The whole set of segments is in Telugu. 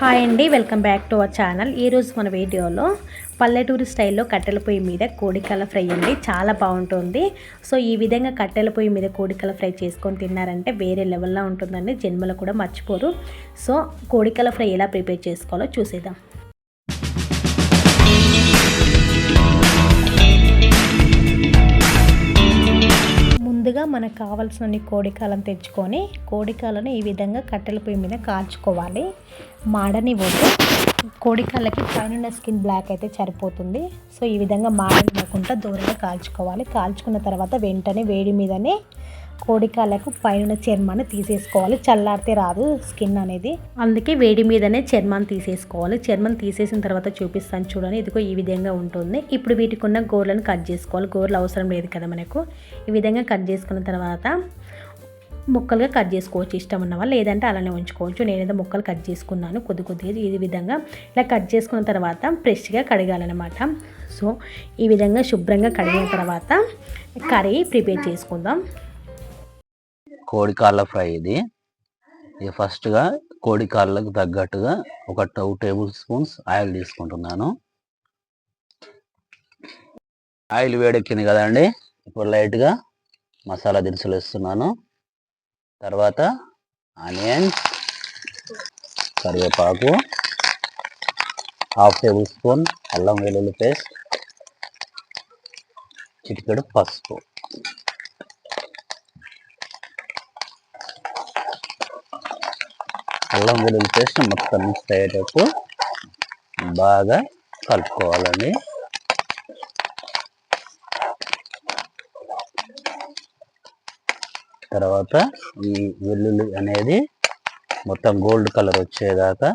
హాయ్ అండి welcome back to our channel. ఈరోజు మన వీడియోలో పల్లెటూరు స్టైల్లో కట్టెల పొయ్యి మీద కోడికల ఫ్రై అండి. చాలా బాగుంటుంది. సో ఈ విధంగా కట్టెల పొయ్యి మీద కోడికల ఫ్రై చేసుకొని తిన్నారంటే వేరే లెవెల్లో ఉంటుందండి. జన్మలో కూడా మర్చిపోరు. సో కోడికల ఫ్రై ఎలా ప్రిపేర్ చేసుకోవాలో చూసేద్దాం. ముందుగా మనకు కావాల్సిన కోడికాలను తెచ్చుకొని కోడికాలను ఈ విధంగా కట్టెల పొయ్యి మీద కాల్చుకోవాలి. మాడని పోతే పైన స్కిన్ బ్లాక్ అయితే సరిపోతుంది. సో ఈ విధంగా మాడనివ్వకుండా దూరంగా కాల్చుకోవాలి. కాల్చుకున్న తర్వాత వెంటనే వేడి మీదనే కోడికాలకు పైన చర్మాన్ని తీసేసుకోవాలి. చల్లారితే రాదు స్కిన్ అనేది. అందుకే వేడి మీదనే చర్మాన్ని తీసేసుకోవాలి. చర్మం తీసేసిన తర్వాత చూపిస్తాను చూడండి. ఇదిగో ఈ విధంగా ఉంటుంది. ఇప్పుడు వీటికి ఉన్న గోర్లను కట్ చేసుకోవాలి. గోర్లు అవసరం లేదు కదా మనకు. ఈ విధంగా కట్ చేసుకున్న తర్వాత ముక్కలుగా కట్ చేసుకోవచ్చు. ఇష్టం ఉన్న వాళ్ళు లేదంటే అలానే ఉంచుకోవచ్చు. నేనైతే ముక్కలు కట్ చేసుకున్నాను కొద్ది కొద్దిగా. ఈ విధంగా ఇలా కట్ చేసుకున్న తర్వాత ఫ్రెష్గా కడగాలన్నమాట. సో ఈ విధంగా శుభ్రంగా కడిగిన తర్వాత కర్రీ ప్రిపేర్ చేసుకుందాం. కోడి కాళ్ళ ఫ్రై ఇది. ఇది ఫస్ట్గా కోడి కాళ్ళకు తగ్గట్టుగా ఒక టూ టేబుల్ స్పూన్స్ ఆయిల్ తీసుకుంటున్నాను. ఆయిల్ వేడెక్కింది కదండి. ఇప్పుడు లైట్గా మసాలా దినుసులు వేస్తున్నాను. తర్వాత ఆనియన్ కరివేపాకు హాఫ్ టేబుల్ స్పూన్ అల్లం వెల్లుల్లి పేస్ట్ చిటికెడు పసుపు. అల్లం వెల్లుల్లి పేస్ట్ మొత్తం మిక్స్ అయ్యేటట్టు బాగా కలుపుకోవాలండి. తర్వాత ఈ వెల్లుల్లి అనేది మొత్తం గోల్డ్ కలర్ వచ్చేదాకా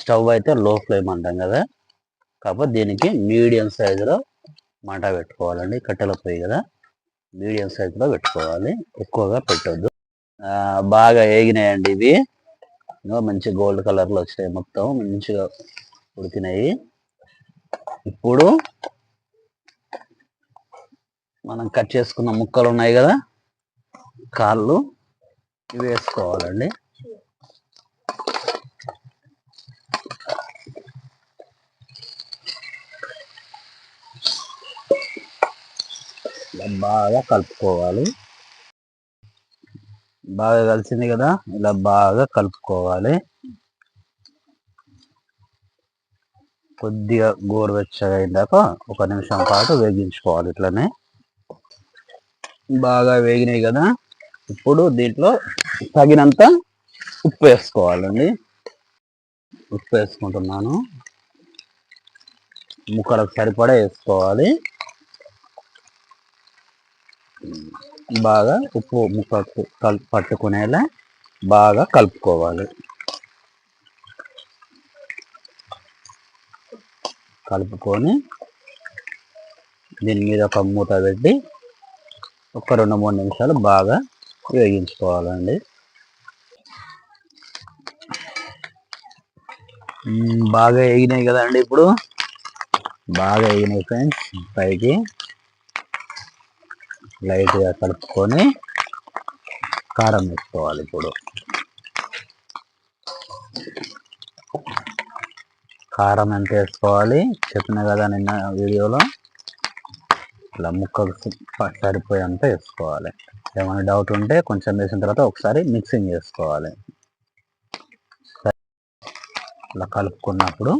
స్టవ్ అయితే లో ఫ్లేమ్ అంటాం కదా కాకపోతే దీనికి మీడియం సైజులో మంట పెట్టుకోవాలండి కట్టెల పొయ్యి కదా మీడియం సైజులో పెట్టుకోవాలి ఎక్కువగా పెట్టొద్దు. బాగా వేగినాయండి ఇవి. మంచి గోల్డ్ కలర్లో వచ్చినాయి మొత్తం మంచిగా ఉడికినాయి. ఇప్పుడు మనం కట్ చేసుకున్న ముక్కలు ఉన్నాయి కదా కాళ్ళు ఇవి వేసుకోవాలండి. బాగా కలుపుకోవాలి. బాగా కలిసింది కదా? ఇలా బాగా కలుపుకోవాలి. కొద్దిగా గోరువెచ్చగా అయిందాక ఒక నిమిషం పాటు వేగించుకోవాలి ఇట్లనే. బాగా వేగినాయి కదా? ఇప్పుడు దీంట్లో తగినంత ఉప్పు వేసుకోవాలండి. ఉప్పు వేసుకుంటున్నాను. ముక్కలకు సరిపడా వేసుకోవాలి. బాగా ఉప్పు ముక్కకు కల్ పట్టుకునేలా బాగా కలుపుకోవాలి. కలుపుకొని దీని మీద ఒక మూత పెట్టి ఒక రెండు మూడు నిమిషాలు బాగా వేగించుకోవాలండి. బాగా వేగినాయి కదండి ఇప్పుడు? బాగా వేగినాయి ఫ్రెండ్స్ పైకి. లైట్గా కలుపుకొని కారం వేసుకోవాలి ఇప్పుడు. కారం ఎంత వేసుకోవాలి? చెప్పిన కదా నిన్న వీడియోలో. ఇలా ముక్కలు సరిపోయేంత వేసుకోవాలి. ఏమైనా డౌట్ ఉంటే కొంచెం వేసిన తర్వాత ఒకసారి మిక్సింగ్ చేసుకోవాలి. ఇలా కలుపుకున్నప్పుడు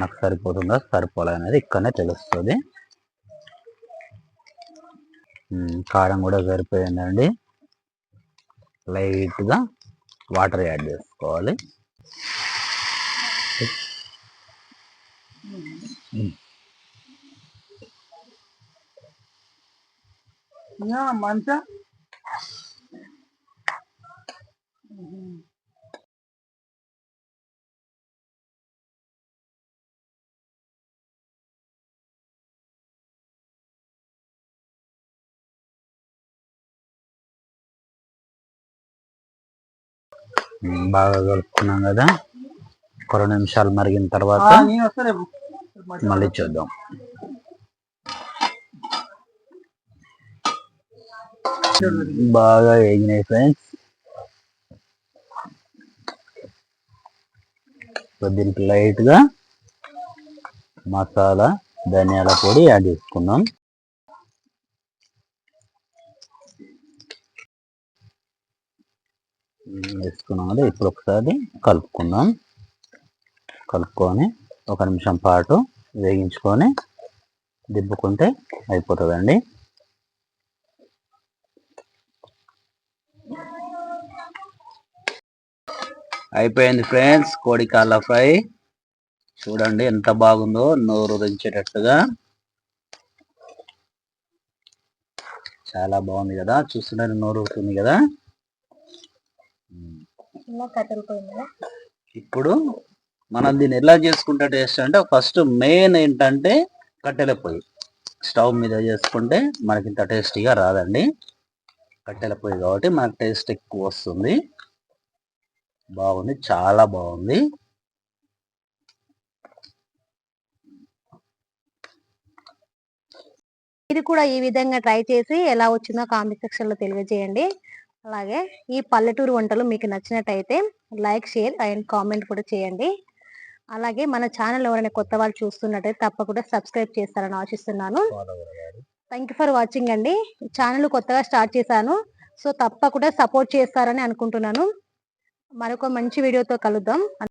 మనకు సరిపోతుందా? సరిపోలే అనేది ఇక్కడనే తెలుస్తుంది. కారం కూడా సరిపోయిందండి లైట్గా వాటర్ యాడ్ చేసుకోవాలి. మంచిగా బాగా కలుపుకున్నాం కదా. కొన్ని నిమిషాలు మరిగిన తర్వాత మళ్ళీ చూద్దాం. బాగా వేగినాయి ఫ్రెండ్స్. దీనికి లైట్గా మసాలా ధనియాల పొడి యాడ్ చేసుకున్నాం వేసుకున్నాం కదా ఇప్పుడు ఒకసారి కలుపుకుందాం. కలుపుకొని ఒక నిమిషం పాటు వేగించుకొని దిబ్బుకుంటే అయిపోతుందండి. అయిపోయింది ఫ్రెండ్స్. కోడి కాళ్ళ ఫ్రై. చూడండి ఎంత బాగుందో నోరు రించేటట్టుగా. చాలా బాగుంది కదా. చూస్తుంటే నోరు కదా. ఇప్పుడు మనం దీన్ని ఎలా చేసుకుంటే టేస్ట్ అంటే ఫస్ట్ మెయిన్ ఏంటంటే కట్టెల పొయ్యి. స్టవ్ మీద చేసుకుంటే మనకి ఇంత టేస్టీగా రాదండి. కట్టెల పొయ్యి కాబట్టి మనకు టేస్ట్ ఎక్కువ వస్తుంది. బాగుంది చాలా బాగుంది. ఇది కూడా ఈ విధంగా ట్రై చేసి ఎలా వచ్చిందో కామెంట్ సెక్షన్లో తెలియజేయండి. అలాగే ఈ పల్లెటూరు వంటలు మీకు నచ్చినట్టయితే లైక్ షేర్ అండ్ కామెంట్ కూడా చేయండి. అలాగే మన ఛానల్ ఎవరైనా కొత్త వాళ్ళు చూస్తున్నట్టయితే తప్పకుండా సబ్స్క్రైబ్ చేస్తారని ఆశిస్తున్నాను. థ్యాంక్ యూ ఫర్ వాచింగ్ అండి. ఛానల్ కొత్తగా స్టార్ట్ చేశాను సో తప్పకుండా సపోర్ట్ చేస్తారని అనుకుంటున్నాను. మరొక మంచి వీడియోతో కలుద్దాం.